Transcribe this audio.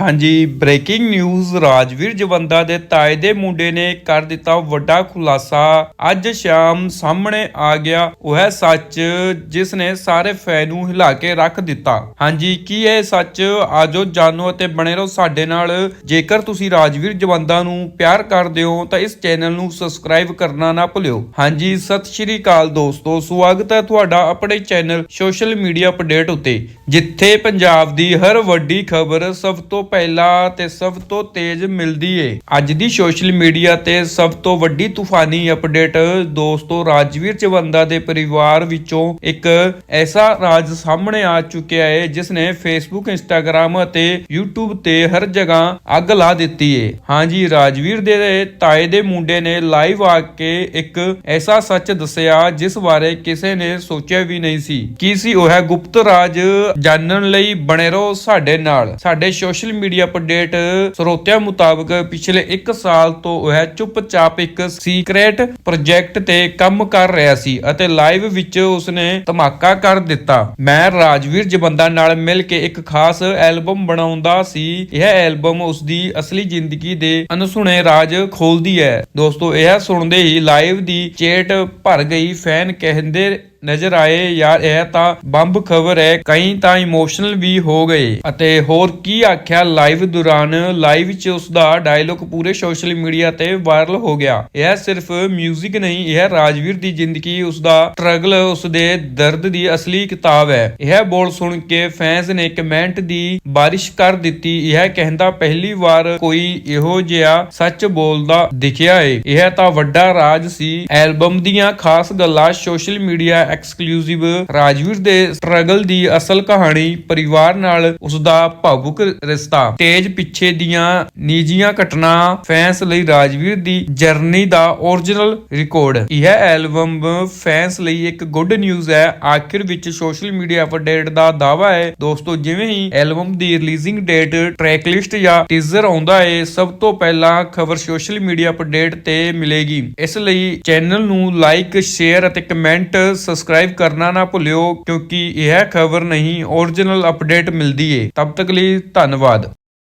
ਹਾਂਜੀ breaking news Rajveer Jawanda ਦੇ ਤਾਏ ਦੇ ਮੁੰਡੇ ਨੇ ਕਰ ਦਿੱਤਾ ਵੱਡਾ ਖੁਲਾਸਾ। ਅੱਜ ਸ਼ਾਮ ਸਾਹਮਣੇ ਆ ਗਿਆ, ਉਹ ਹੈ ਸੱਚ, ਜਿਸ ਨੇ ਸਾਰੇ ਫੈਨ ਨੂੰ ਹਿਲਾ ਕੇ ਰੱਖ ਦਿੱਤਾ। ਹਾਂਜੀ, ਕੀ ਇਹ ਸੱਚ? ਆਜੋ ਜਾਣੋ ਅਤੇ ਬਣੇ ਰਹੋ ਸਾਡੇ ਨਾਲ। ਜੇਕਰ ਤੁਸੀਂ ਰਾਜਵੀਰ ਜਵੰਦਾ ਨੂੰ ਪਿਆਰ ਕਰਦੇ ਹੋ, ਤਾਂ ਇਸ ਚੈਨਲ ਨੂੰ ਸਬਸਕ੍ਰਾਈਬ ਕਰਨਾ ਨਾ ਭੁੱਲਿਓ। ਹਾਂਜੀ, ਸਤਿ ਸ਼੍ਰੀ ਅਕਾਲ ਦੋਸਤੋ, ਸਵਾਗਤ ਹੈ ਤੁਹਾਡਾ ਆਪਣੇ ਚੈਨਲ ਸੋਸ਼ਲ ਮੀਡੀਆ ਅਪਡੇਟ ਉੱਤੇ, ਜਿੱਥੇ ਪੰਜਾਬ ਦੀ ਹਰ ਵੱਡੀ ਖਬਰ ਸਭ ਤੋਂ ਪਹਿਲਾਂ ਤੇ ਸਭ ਤੋਂ ਤੇਜ਼ ਮਿਲਦੀ ਏ। ਅੱਜ ਦੀ ਸੋਸ਼ਲ ਮੀਡੀਆ ਤੇ ਸਭ ਤੋਂ ਵੱਡੀ ਤੂਫਾਨੀ ਅਪਡੇਟ ਦੋਸਤੋ ਰਾਜਵੀਰ ਚਵੰਦਾ ਦੇ ਪਰਿਵਾਰ ਵਿੱਚੋਂ ਇੱਕ ਐਸਾ ਰਾਜ ਸਾਹਮਣੇ ਆ ਚੁੱਕਿਆ ਏ, ਜਿਸ ਨੇ ਫੇਸਬੁੱਕ ਇੰਸਟਾਗ੍ਰam ਅਤੇ YouTube ਤੇ ਹਰ ਜਗ੍ਹਾ ਅੱਗ ਲਾ ਦਿੱਤੀ ਏ। ਹਾਂਜੀ ਰਾਜਵੀਰ ਦੇ ਤਾਏ ਦੇ ਮੁੰਡੇ ਨੇ ਲਾਈਵ ਆ ਕੇ ਇੱਕ ਐਸਾ ਸੱਚ ਦੱਸਿਆ, ਜਿਸ ਬਾਰੇ ਕਿਸੇ ਨੇ ਸੋਚਿਆ ਵੀ ਨਹੀਂ ਸੀ। ਕੀ ਸੀ ਉਹ ਹੈ ਗੁਪਤ ਰਾਜ, ਜਾਣਨ ਲਈ ਬਣੇ ਰਹੋ ਸਾਡੇ ਨਾਲ। ਸਾਡੇ ਸੋਸ਼ਲ ਮੀਡੀਆ ਅਪਡੇਟ ਸਰੋਤਿਆਂ ਮੁਤਾਬਕ ਪਿਛਲੇ 1 ਸਾਲ ਤੋਂ ਉਹ ਚੁੱਪਚਾਪ ਇੱਕ ਸੀਕ੍ਰੇਟ ਪ੍ਰੋਜੈਕਟ ਤੇ ਕੰਮ ਕਰ ਰਿਹਾ ਸੀ ਅਤੇ ਲਾਈਵ ਵਿੱਚ ਉਸਨੇ ਧਮਾਕਾ ਕਰ ਦਿੱਤਾ। ਮੈਂ ਰਾਜਵੀਰ ਜਬੰਦਾ ਨਾਲ ਮਿਲ ਕੇ ਇੱਕ ਖਾਸ ਐਲਬਮ ਬਣਾਉਂਦਾ ਸੀ। ਇਹ ਐਲਬਮ ਉਸ ਦੀ ਅਸਲੀ ਜ਼ਿੰਦਗੀ ਦੇ ਅਨਸੁਣੇ ਰਾਜ ਖੋਲਦੀ ਹੈ। ਦੋਸਤੋ, ਇਹ ਸੁਣਦੇ ਹੀ ਲਾਈਵ ਦੀ ਚੇਟ ਭਰ ਗਈ। ਫੈਨ ਕਹਿੰਦੇ ਨਜ਼ਰ ਆਏ ਯਾਰ, ਇਹ ਤਾਂ ਬੰਬ ਖਬਰ ਹੈ। ਕਈ ਤਾਂ ਇਮੋਸ਼ਨਲ ਵੀ ਹੋ ਗਏ। ਅਤੇ ਹੋਰ ਕੀ ਆਖਿਆ ਲਾਈਵ ਦੌਰਾਨ ਲਾਈਵ 'ਚ ਉਸ ਦਾ ਡਾਇਲੋਗ ਪੂਰੇ ਸੋਸ਼ਲ ਮੀਡੀਆ ਤੇ ਵਾਇਰਲ ਹੋ ਗਿਆ। ਇਹ ਸਿਰਫ 뮤직 ਨਹੀਂ, ਇਹ ਰਾਜਵੀਰ ਦੀ ਜ਼ਿੰਦਗੀ ਉਸ ਦਾ ਸਟਰਗਲ ਉਸ ਦੇ ਦਰਦ ਦੀ ਅਸਲੀ ਕਿਤਾਬ ਹੈ। ਇਹ ਬੋਲ ਸੁਣ ਕੇ ਫੈਨਸ ਨੇ ਕਮੈਂਟ ਦੀ ਬਾਰਿਸ਼ ਕਰ ਦਿੱਤੀ। ਇਹ ਕਹਿੰਦਾ, ਪਹਿਲੀ ਵਾਰ ਕੋਈ ਇਹੋ ਜਿਹਾ ਸੱਚ ਬੋਲਦਾ ਦਿਖਿਆ ਏ। ਇਹ ਤਾਂ ਵੱਡਾ ਰਾਜ ਸੀ। ਐਲਬਮ ਦੀਆਂ ਖਾਸ ਗੱਲਾਂ ਸੋਸ਼ਲ ਮੀਡੀਆ ਐਕਸਕਲੂਸਿਵ ਰਾਜਵੀਰ ਦੇ ਸਟਰਗਲ ਦੀ ਅਸਲ ਕਹਾਣੀ ਪਰਿਵਾਰ ਨਾਲ ਉਸ ਦਾ ਭਾਵੁਕ ਰਿਸ਼ਤਾ। ਤੇਜ ਪਿੱਛੇ ਦੀਆਂ ਨਿੱਜੀਆਂ ਘਟਨਾ ਫੈਨਸ ਲਈ ਰਾਜਵੀਰ ਦੀ ਜਰਨੀ ਦਾ origignal ਰਿਕਾਰਡ ਇਹ ਐਲਬਮ ਫੈਨਸ ਲਈ ਇੱਕ ਗੁੱਡ ਨਿਊਜ਼ ਹੈ। ਆਖਿਰ ਵਿੱਚ ਸੋਸ਼ਲ ਮੀਡੀਆ ਅਪਡੇਟ ਦਾ ਦਾਵਾ ਹੈ। ਦੋਸਤੋ, ਜਿਵੇਂ ਹੀ ਐਲਬਮ ਦੀ ਰਿਲੀਜ਼ਿੰਗ ਡੇਟ ਟਰੈਕ ਲਿਸਟ ਜਾਂ ਟੀਜ਼ਰ ਆਉਂਦਾ ਹੈ ਸਭ ਤੋਂ ਪਹਿਲਾਂ ਖਬਰ ਸੋਸ਼ਲ ਮੀਡੀਆ ਅਪਡੇਟ ਤੇ ਮਿਲੇਗੀ। ਇਸ ਲਈ ਚੈਨਲ ਨੂੰ ਲਾਈਕ ਸ਼ੇਅਰ ਅਤੇ ਕਮੈਂਟ ਸਬਸਕ੍ਰਾਈਬ ਕਰਨਾ ਨਾ ਭੁੱਲਿਓ, ਕਿਉਂਕਿ ਇਹ ਖਬਰ ਨਹੀਂ origignal ਅਪਡੇਟ ਮਿਲਦੀ ਏ। ਤਬ ਤੱਕ ਲਈ ਧੰਨਵਾਦ।